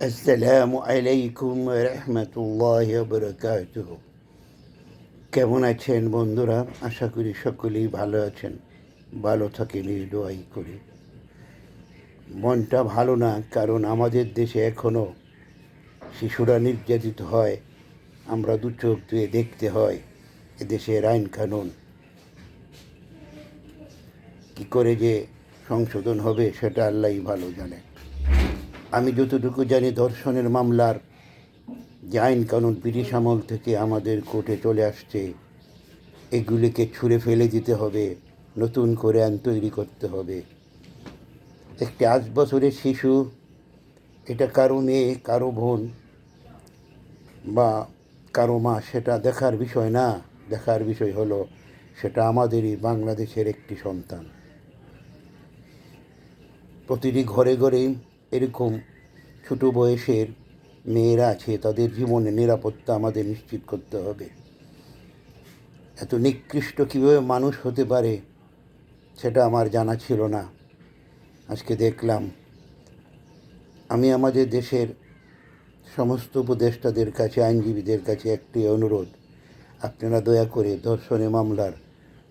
আসসালামু আলাইকুম রহমতুল্লাহ বরকাতুহ কেমন আছেন বন্ধুরা আশা করি সকলেই ভালো আছেন ভালো থাকেন এই দোয়াই করি মনটা ভালো না কারণ আমাদের দেশে এখনও শিশুরা নির্যাতিত হয় আমরা দু চোখ ধুয়ে দেখতে হয় এদেশের আইন কানুন কী করে যে সংশোধন হবে সেটা আল্লাহই ভালো জানে আমি যতটুকু জানি ধর্ষণের মামলার যে আইন কানুন, ব্রিটিশ আমল থেকে আমাদের কোর্টে চলে আসছে, এগুলিকে ছুঁড়ে ফেলে দিতে হবে, নতুন করে আইন তৈরি করতে হবে। একটি আট বছরের শিশু, এটা কারও মেয়ে, কারও বোন, বা কারও মা, সেটা দেখার বিষয় না, দেখার বিষয় হলো সেটা আমাদেরই, বাংলাদেশের একটি সন্তান। প্রতিটি ঘরে ঘরে এরকম ছোট বয়সের মেয়েরা আছে, তাদের জীবনে নিরাপত্তা আমাদের নিশ্চিত করতে হবে। এত নিকৃষ্ট কীভাবে মানুষ হতে পারে সেটা আমার জানা ছিল না। আজকে দেখলাম, আমি আমাদের দেশের সমস্ত উপদেষ্টাদের কাছে, আইনজীবীদের কাছে একটি অনুরোধ। আপনারা দয়া করে ধর্ষণে মামলার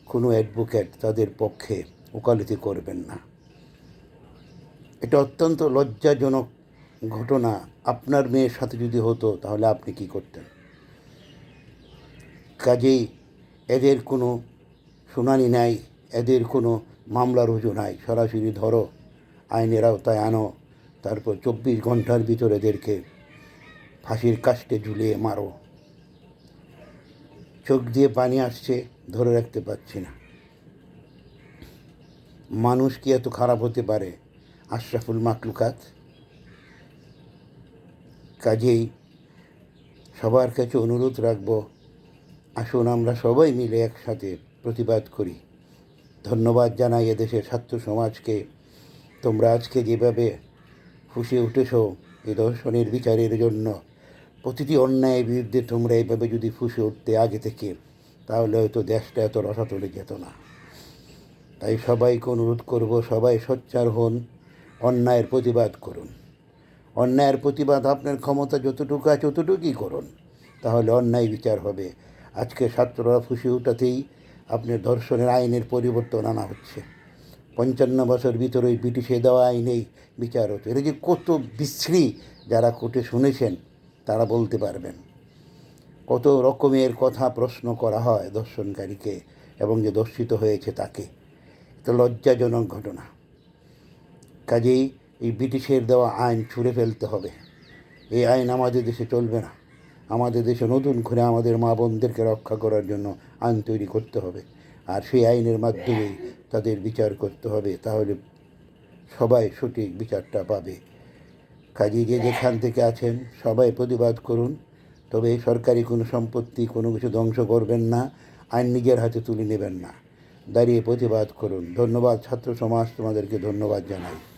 কোনো অ্যাডভোকেট তাদের পক্ষে ওকালতি করবেন না। এটা অত্যন্ত লজ্জাজনক ঘটনা। আপনার মেয়ের সাথে যদি হতো, তাহলে আপনি কি করতেন? কাজেই এদের কোনো শুনানি নাই, এদের কোনো মামলা রুজু নাই। সরাসরি ধরো, আইনের আওতায় আনো, তারপর চব্বিশ ঘণ্টার ভিতরে এদেরকে ফাঁসির কাস্টে ঝুলিয়ে মারো। চোখ দিয়ে পানি আসছে, ধরে রাখতে পারছি না। মানুষ কি এত খারাপ হতে পারে? আশরাফুল মাকলুকাত। কাজেই সবার কাছে অনুরোধ রাখব, আসুন আমরা সবাই মিলে একসাথে প্রতিবাদ করি। ধন্যবাদ জানাই এদেশের ছাত্র সমাজকে। তোমরা আজকে যেভাবে ফুসে উঠেছো এই দর্শনের বিচারের জন্য, প্রতিটি অন্যায়ের বিরুদ্ধে তোমরা এইভাবে যদি ফুসে উঠতে আগে থেকে, তাহলে হয়তো দেশটা এত রসাতলে যেত না। তাই সবাইকে অনুরোধ করব, সবাই সোচ্চার হন। অন্যায়ের প্রতিবাদ করুন। অন্যায়ের প্রতিবাদ আপনার ক্ষমতা যতটুকু আছে ততটুকুই করুন। তাহলে অন্যায় বিচার হবে। আজকে ছাত্ররা ফুসে উঠাতেই আপনার ধর্ষণের আইনের পরিবর্তন আনা হচ্ছে। পঞ্চান্ন বছর ভিতরে ব্রিটিশে দেওয়া আইনেই বিচার হতো। এটা যে কত বিশ্রী যারা কোর্টে শুনেছেন, তারা বলতে পারবেন। কত রকমের কথা প্রশ্ন করা হয় দর্শনকারীকে এবং যে দর্শিত হয়েছে তাকে। এটা লজ্জাজনক ঘটনা। কাজেই এই ব্রিটিশের দেওয়া আইন ছুঁড়ে ফেলতে হবে। এই আইন আমাদের দেশে চলবে না। আমাদের দেশে নতুন করে আমাদের মা বোনদেরকে রক্ষা করার জন্য আইন তৈরি করতে হবে। আর সেই আইনের মাধ্যমেই তাদের বিচার করতে হবে। তাহলে সবাই সঠিক বিচারটা পাবে। কাজী যে যেখান থেকে আছেন, সবাই প্রতিবাদ করুন। তবে সরকারি কোনো সম্পত্তি, কোনো কিছু ধ্বংস করবেন না। আইন নিজের হাতে তুলে নেবেন না। দাঁড়িয়ে প্রতিবাদ করুন। ধন্যবাদ ছাত্র সমাজ। তোমাদেরকে ধন্যবাদ জানাই।